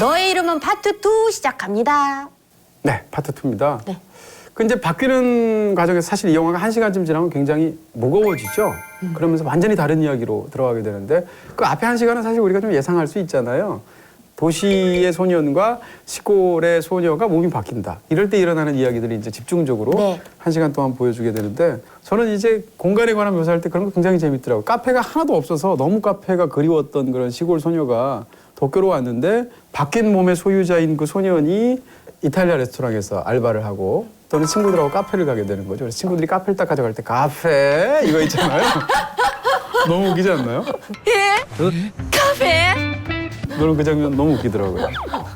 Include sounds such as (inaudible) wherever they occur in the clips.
너의 이름은 파트 2 시작합니다. 네, 파트 2입니다. 네. 그 이제 바뀌는 과정에서 사실 이 영화가 한 시간쯤 지나면 굉장히 무거워지죠. 그러면서 완전히 다른 이야기로 들어가게 되는데 그 앞에 한 시간은 사실 우리가 좀 예상할 수 있잖아요. 도시의 소년과 시골의 소녀가 몸이 바뀐다. 이럴 때 일어나는 이야기들이 이제 집중적으로 네. 한 시간 동안 보여주게 되는데 저는 이제 공간에 관한 묘사할 때 그런 거 굉장히 재밌더라고요. 카페가 하나도 없어서 너무 카페가 그리웠던 그런 시골 소녀가 도쿄로 왔는데 바뀐 몸의 소유자인 그 소년이 이탈리아 레스토랑에서 알바를 하고 또는 친구들하고 카페를 가게 되는 거죠. 그래서 친구들이 카페를 딱 가져갈 때 카페 이거 있잖아요. (laughs) 너무 웃기지 않나요? 카페? 저는 그 장면 너무 웃기더라고요.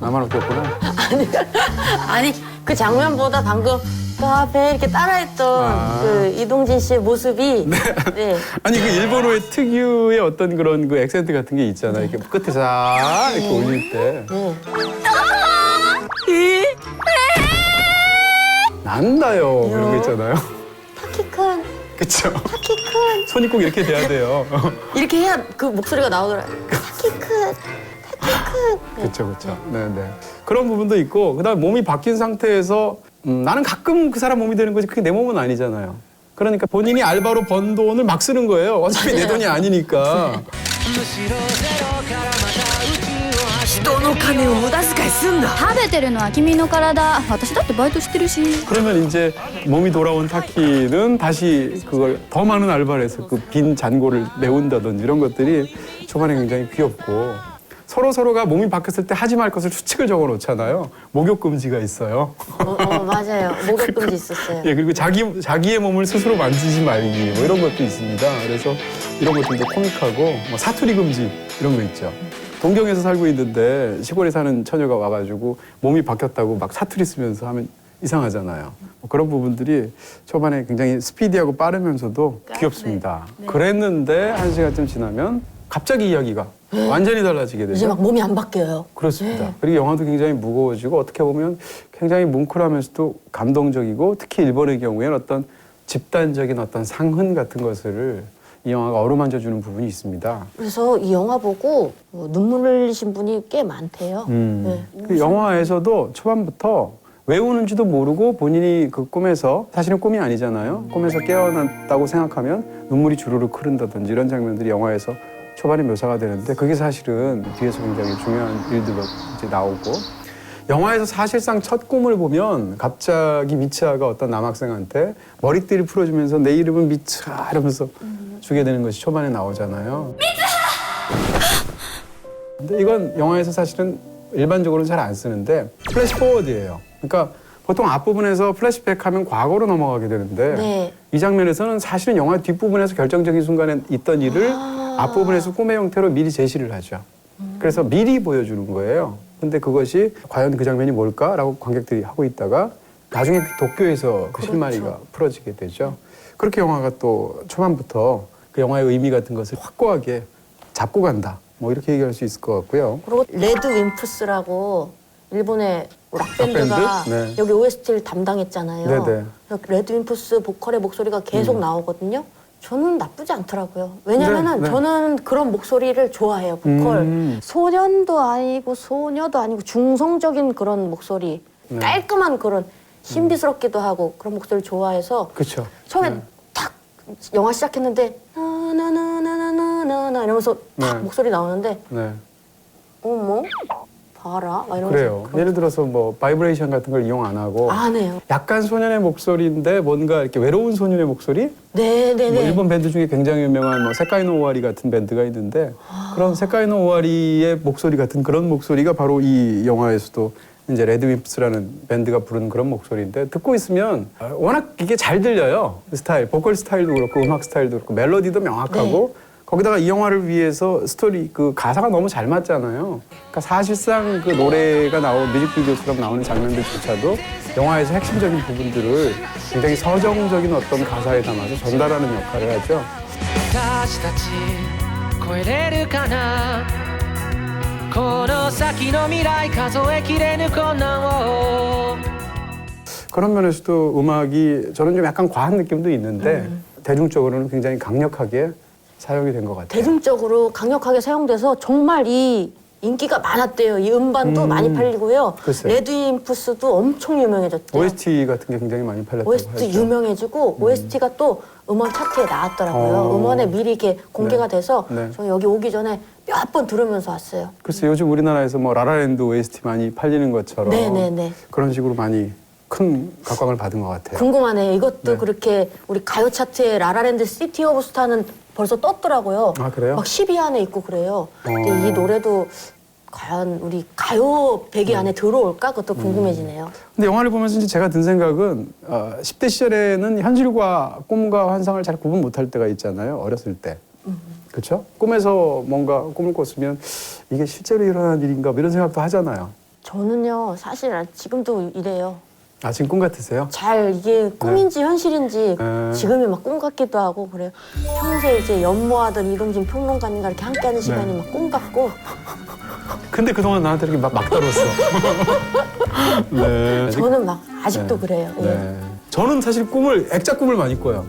나만 웃겼구나. 아니 그 장면보다 방금 카페 이렇게 따라했던 아. 그 이동진 씨의 모습이 (laughs) 네. 아니 그 일본어의 특유의 어떤 그런 그 액센트 같은 게 있잖아요. 이렇게 끝에 싹 이렇게 올릴 때 네. 난다요 그런 거 있잖아요. 타키 큰 그쵸? 타키 큰 손이 꼭 이렇게 돼야 돼요. 이렇게 해야 그 목소리가 나오더라고요. 타키 큰 타키 큰 그쵸 그쵸. 네네. 그런 부분도 있고 그다음 에 몸이 바뀐 상태에서 음, 나는 가끔 그 사람 몸이 되는 거지 그게 내 몸은 아니잖아요. 그러니까 본인이 알바로 번 돈을 막 쓰는 거예요. 어차피 내 돈이 아니니까. 人の金を無駄遣いすんな食べてるのは君の体私だってバイトしてるし 그러면 이제 몸이 돌아온 타키는 다시 그걸 더 많은 알바를 해서 그 빈 잔고를 메운다든지 이런 것들이 초반에 굉장히 귀엽고 서로 서로가 몸이 바뀌었을 때 하지 말 것을 수칙을 적어 놓잖아요. 목욕 금지가 있어요. 어, 어, 맞아요 (laughs) 목욕 금지 있었어요 예, 그리고 자기 자기의 몸을 스스로 만지지 말기 뭐 이런 것도 있습니다. 그래서 이런 것도 이제 코믹하고 뭐 사투리 금지 이런 거 있죠. 동경에서 살고 있는데 시골에 사는 처녀가 와가지고 몸이 바뀌었다고 막 사투리 쓰면서 하면 이상하잖아요. 뭐 그런 부분들이 초반에 굉장히 스피디하고 빠르면서도 귀엽습니다. 그랬는데 한 시간쯤 지나면 갑자기 이야기가 완전히 달라지게 되죠. 이제 막 몸이 안 바뀌어요 그렇습니다. 그리고 영화도 굉장히 무거워지고 어떻게 보면 굉장히 뭉클하면서도 감동적이고 특히 일본의 경우에는 어떤 집단적인 어떤 상흔 같은 것을 이 영화가 어루만져 주는 부분이 있습니다. 그래서 이 영화 보고 어, 눈물 흘리신 분이 꽤 많대요 음. 네. 그 영화에서도 초반부터 왜 우는지도 모르고 본인이 그 꿈에서 사실은 꿈이 아니잖아요. 꿈에서 깨어났다고 생각하면 눈물이 주르륵 흐른다든지 이런 장면들이 영화에서 초반에 묘사가 되는데 그게 사실은 뒤에서 굉장히 중요한 일들로 이제 나오고 영화에서 사실상 첫 꿈을 보면 갑자기 미츠아가 어떤 남학생한테 머리띠를 풀어주면서 내 이름은 미츠아 이러면서 주게 되는 것이 초반에 나오잖아요. 근데 이건 영화에서 사실은 일반적으로는 잘 안 쓰는데 플래시 포워드예요. 그러니까 보통 앞부분에서 플래시백 하면 과거로 넘어가게 되는데 네. 이 장면에서는 사실은 영화 뒷부분에서 결정적인 순간에 있던 일을 아. 앞부분에서 꿈의 형태로 미리 제시를 하죠. 그래서 미리 보여주는 거예요. 근데 그것이 과연 그 장면이 뭘까라고 관객들이 하고 있다가 나중에 도쿄에서 그 실마리가 풀어지게 되죠. 그렇게 영화가 또 초반부터 그 영화의 의미 같은 것을 확고하게 잡고 간다. 뭐 이렇게 얘기할 수 있을 것 같고요. 그리고 레드 윈프스라고 일본의 락밴드가 락밴드? 네. 여기 OST를 담당했잖아요. 네네. 그래서 레드 윈프스 보컬의 목소리가 계속 나오거든요. 저는 나쁘지 않더라고요. 왜냐면은 네, 네. 저는 그런 목소리를 좋아해요, 보컬. 음. 소년도 아니고 소녀도 아니고 중성적인 그런 목소리. 네. 깔끔한 그런 신비스럽기도 하고 그런 목소리를 좋아해서 그렇죠. 처음에 딱 영화 시작했는데 나나나나나나나 이러면서 딱 네. 목소리 나오는데 네. 어머 봐라 막 이러면서 그래요. 그런- 예를 들어서 뭐 바이브레이션 같은 걸 이용 안 하고 안 해요. 약간 소년의 목소리인데 뭔가 이렇게 외로운 소년의 목소리? 네네네. 뭐 일본 밴드 중에 굉장히 유명한 뭐 세카이노 오와리 같은 밴드가 있는데 아. 그런 세카이노 오와리의 목소리 같은 그런 목소리가 바로 이 영화에서도 이제 레드윈프스라는 밴드가 부르는 그런 목소리인데 듣고 있으면 아, 워낙 이게 잘 들려요 스타일 보컬 스타일도 그렇고 음악 스타일도 그렇고 멜로디도 명확하고 네. 거기다가 이 영화를 위해서 스토리 그 가사가 너무 잘 맞잖아요. 그러니까 사실상 그 노래가 나온 뮤직비디오처럼 나오는 장면들조차도 영화에서 핵심적인 부분들을 굉장히 서정적인 어떤 가사에 담아서 전달하는 역할을 하죠. 그런 면에서도 음악이 저는 좀 약간 과한 느낌도 있는데 대중적으로는 굉장히 강력하게 사용이 된 것 같아요. 대중적으로 강력하게 사용돼서 정말 이 인기가 많았대요. 이 음반도 음. 많이 팔리고요. 글쎄. 레드임프스도 엄청 유명해졌대요. OST 같은 게 굉장히 많이 팔렸다고 OST 하죠. 유명해지고 OST가 또 음원 차트에 나왔더라고요. 어. 음원에 미리 이렇게 공개가 네. 돼서 네. 저 여기 오기 전에 몇 번 들으면서 왔어요. 글쎄 요즘 우리나라에서 뭐 라라랜드 OST 많이 팔리는 것처럼 네네네. 그런 식으로 많이 큰 각광을 받은 것 같아요. 궁금하네요. 이것도 네. 그렇게 우리 가요 차트에 라라랜드 시티 오브 스타는 벌써 떴더라고요. 아, 그래요? 막 10위 안에 있고 그래요. 근데 어. 이 노래도 과연 우리 가요 100위 네. 안에 들어올까? 그것도 음. 궁금해지네요. 근데 영화를 보면서 이제 제가 든 생각은 어, 10대 시절에는 현실과 꿈과 환상을 잘 구분 못할 때가 있잖아요. 어렸을 때. 그렇죠? 꿈에서 뭔가 꿈을 꿨으면 이게 실제로 일어난 일인가 뭐 이런 생각도 하잖아요. 저는요, 사실 지금도 이래요. 아 지금 꿈 같으세요? 잘 이게 꿈인지 현실인지 네. 지금이 막 꿈 같기도 하고 그래요. 평소에 이제 연모하던 이동진 평론가님과 이렇게 함께하는 시간이 네. 막꿈 같고 근데 그동안 나한테 이렇게 막, 막 떨었어. (laughs) 네. 저는 막 아직도 네. 그래요. 예. 네. 저는 사실 꿈을 액자 꿈을 많이 꿔요.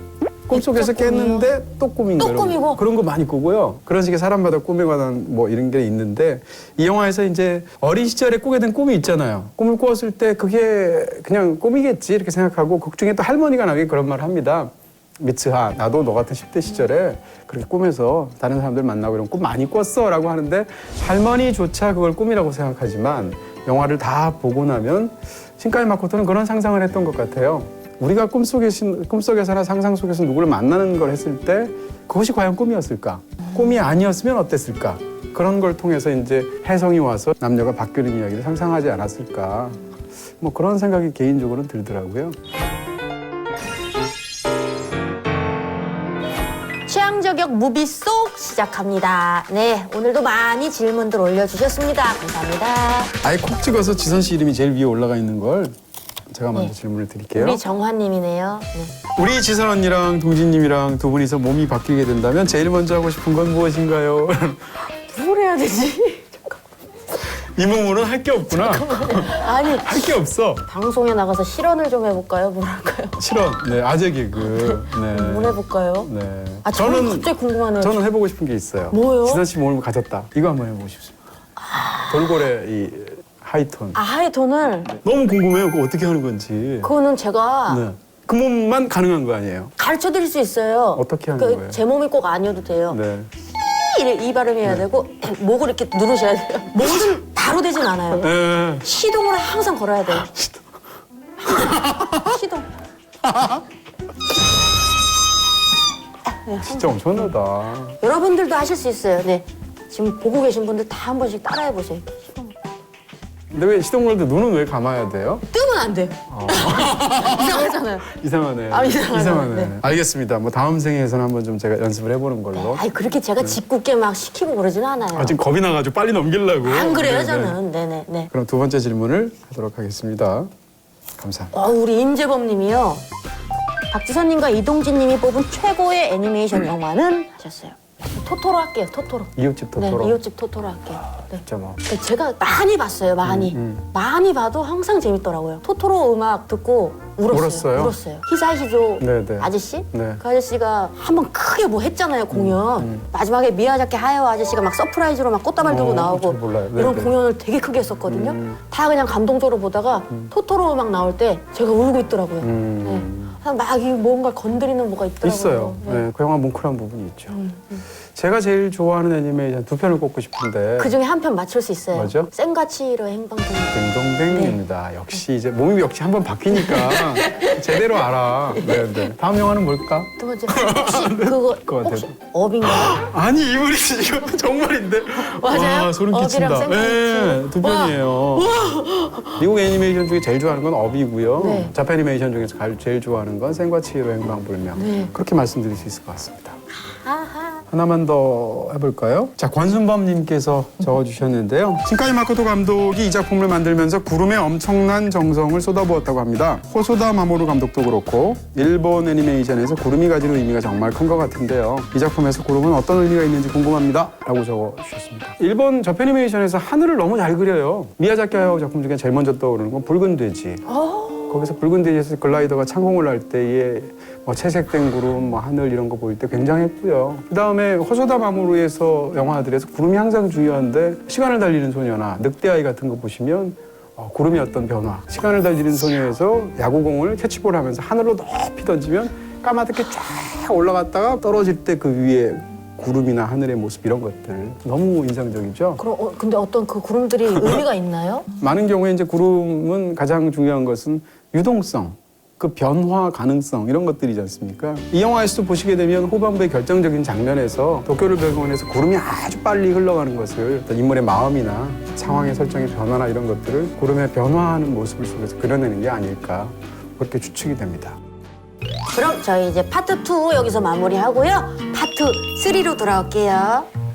꿈속에서? 깼는데 또 꿈인 또 거예요. 꿈이고? 그런 거 많이 꾸고요. 그런 식의 사람마다 꿈에 관한 뭐 이런 게 있는데 이 영화에서 이제 어린 시절에 꾸게 된 꿈이 있잖아요. 꿈을 꾸었을 때 그게 그냥 꿈이겠지 이렇게 생각하고 극 중에 또 할머니가 나게 그런 말을 합니다. 미츠하, 나도 너 같은 10대 시절에 그렇게 꿈에서 다른 사람들 만나고 이런 꿈 많이 꿨어 라고 하는데 할머니조차 그걸 꿈이라고 생각하지만 영화를 다 보고 나면 신카이 마코토는 그런 상상을 했던 것 같아요. 우리가 꿈속에, 꿈속에서나 상상 속에서 누구를 만나는 걸 했을 때 그것이 과연 꿈이었을까? 꿈이 아니었으면 어땠을까? 그런 걸 통해서 이제 혜성이 와서 남녀가 바뀌는 이야기를 상상하지 않았을까? 뭐 그런 생각이 개인적으로는 들더라고요. 취향 저격 무비 속 시작합니다. 네, 오늘도 많이 질문들 올려주셨습니다. 감사합니다. 아예 콕 찍어서 지선 씨 이름이 제일 위에 올라가 있는 걸 제가 먼저 네. 질문을 드릴게요. 우리 정화님이네요. 네. 우리 지선 언니랑 동진님이랑 두 분이서 몸이 바뀌게 된다면 제일 먼저 하고 싶은 건 무엇인가요? (laughs) 뭘 해야 되지? 이 몸으로는 할 게 없구나. 아니, (laughs) 할 게 없어. 방송에 나가서 실언을 좀 해볼까요? 뭘 할까요? 실언. 네, 아재 개그. (laughs) 네. 뭘 해볼까요? 네. 아, 저는 갑자기 궁금하네요. 저는 해보고 싶은 게 있어요. 뭐요? 지선 씨 몸을 가졌다. 이거 한번 해보고 싶습니다. 돌고래 이 하이톤. 아, 하이톤을 너무 궁금해요. 그거 어떻게 하는 건지. 그거는 제가 네. 그 몸만 가능한 거 아니에요? 가르쳐 드릴 수 있어요. 어떻게 하는 그 거예요? 제 몸이 꼭 아니어도 돼요. 네. 이, 이 발음해야 되고 (clears throat) 목을 이렇게 누르셔야 돼요. (laughs) 뭐든 바로 되진 않아요. 에 시동을 항상 걸어야 돼요. (laughs) 시동. 진짜 엄청나다. 여러분들도 하실 수 있어요. 네. 지금 보고 계신 분들 다 한 번씩 따라해 보세요. 근데 왜 시동 걸때 눈은 왜 감아야 돼요? 뜨면 안 돼요. (laughs) 이상하잖아요. 이상하네. 아, 이상하네. 네. 알겠습니다. 뭐 다음 생에서는 한번 좀 제가 연습을 해보는 걸로. 아니 그렇게 제가 짓궂게 막 시키고 그러진 않아요. 아, 지금 겁이 나가지고 빨리 넘기려고. 안 그래요 네, 네. 저는. 네네 네. 그럼 두 번째 질문을 하도록 하겠습니다. 감사합니다. 어, 우리 임재범님이요. 박지선님과 이동진님이 뽑은 최고의 애니메이션 영화는 하셨어요. 토토로 할게요. 토토로. 이웃집 토토로. 네, 이웃집 토토로 할게요. 네. 진짜 뭐. 그 제가 많이 봤어요, 많이. 음, 많이 봐도 항상 재밌더라고요. 토토로 음악 듣고 울었어요. 울었어요? 히사히조 네, 네. 아저씨? 네. 그 아저씨가 한번 크게 뭐 했잖아요, 공연. 마지막에 미야자키 하야오 아저씨가 막 서프라이즈로 막 꽃다발 들고 어, 나오고 잘 몰라요. 네, 이런 네. 공연을 되게 크게 했었거든요. 음. 다 그냥 감동적으로 보다가 토토로 음악 나올 때 제가 울고 있더라고요. 음. 네. 막이 뭔가 건드리는 뭐가 있더라고요. 있어요. 네. 네, 그 영화 뭉클한 부분이 있죠. 음, 제가 제일 좋아하는 애니메이션 두 편을 꼽고 싶은데 그 중에 한 편 맞출 수 있어요. 뭐죠? 센가치로 행방송. 딩동댕입니다. 역시 이제 몸이 역시 한번 바뀌니까 (laughs) 제대로 알아. 네, 네. 다음 영화는 뭘까? 두 번째 혹시 그거 (laughs) 그거 혹시 같아요. 업인가요? (gasps) 아니 이분이 지금 (laughs) 정말인데. 맞아요? 와, 소름 끼친다. 네, 두 편이에요. 미국 애니메이션 중에 제일 좋아하는 건 업이고요. 네. 자판 애니메이션 중에서 가- 제일 좋아하는 건 생과치히로 행방불명. 네. 그렇게 말씀드릴 수 있을 것 같습니다. 아하. 하나만 더 해볼까요? 자, 권순범님께서 적어주셨는데요. 신카이 마코토 감독이 이 작품을 만들면서 구름에 엄청난 정성을 쏟아부었다고 합니다. 호소다 마모루 감독도 그렇고 일본 애니메이션에서 구름이 가지는 의미가 정말 큰 것 같은데요. 이 작품에서 구름은 어떤 의미가 있는지 궁금합니다. 라고 적어주셨습니다. 일본 저애니메이션에서 하늘을 너무 잘 그려요. 미야자키 하야오 작품 중에 제일 먼저 떠오르는 건 붉은 돼지. 어. 거기서 붉은 데지에서 글라이더가 창공을 할 때에 뭐 채색된 구름, 뭐 하늘 이런 거 보일 때 굉장했고요. 그 다음에 호소다 마모루에서 영화들에서 구름이 항상 중요한데 시간을 달리는 소녀나 늑대아이 같은 거 보시면 어, 구름의 어떤 변화. 시간을 달리는 소녀에서 야구공을 캐치볼 하면서 하늘로 높이 던지면 까마득히 쫙 올라갔다가 떨어질 때 그 위에 구름이나 하늘의 모습 이런 것들 너무 인상적이죠. 그럼 어, 근데 어떤 그 구름들이 의미가 있나요? 많은 경우에 이제 구름은 가장 중요한 것은 유동성, 그 변화 가능성 이런 것들이지 않습니까? 이 영화에서도 보시게 되면 후반부의 결정적인 장면에서 도쿄를 배경으로 해서 구름이 아주 빨리 흘러가는 것을 어떤 인물의 마음이나 상황의 설정의 변화나 이런 것들을 구름의 변화하는 모습을 속에서 그려내는 게 아닐까 그렇게 추측이 됩니다. 그럼 저희 이제 파트 2 여기서 마무리하고요. 파트 3로 돌아올게요.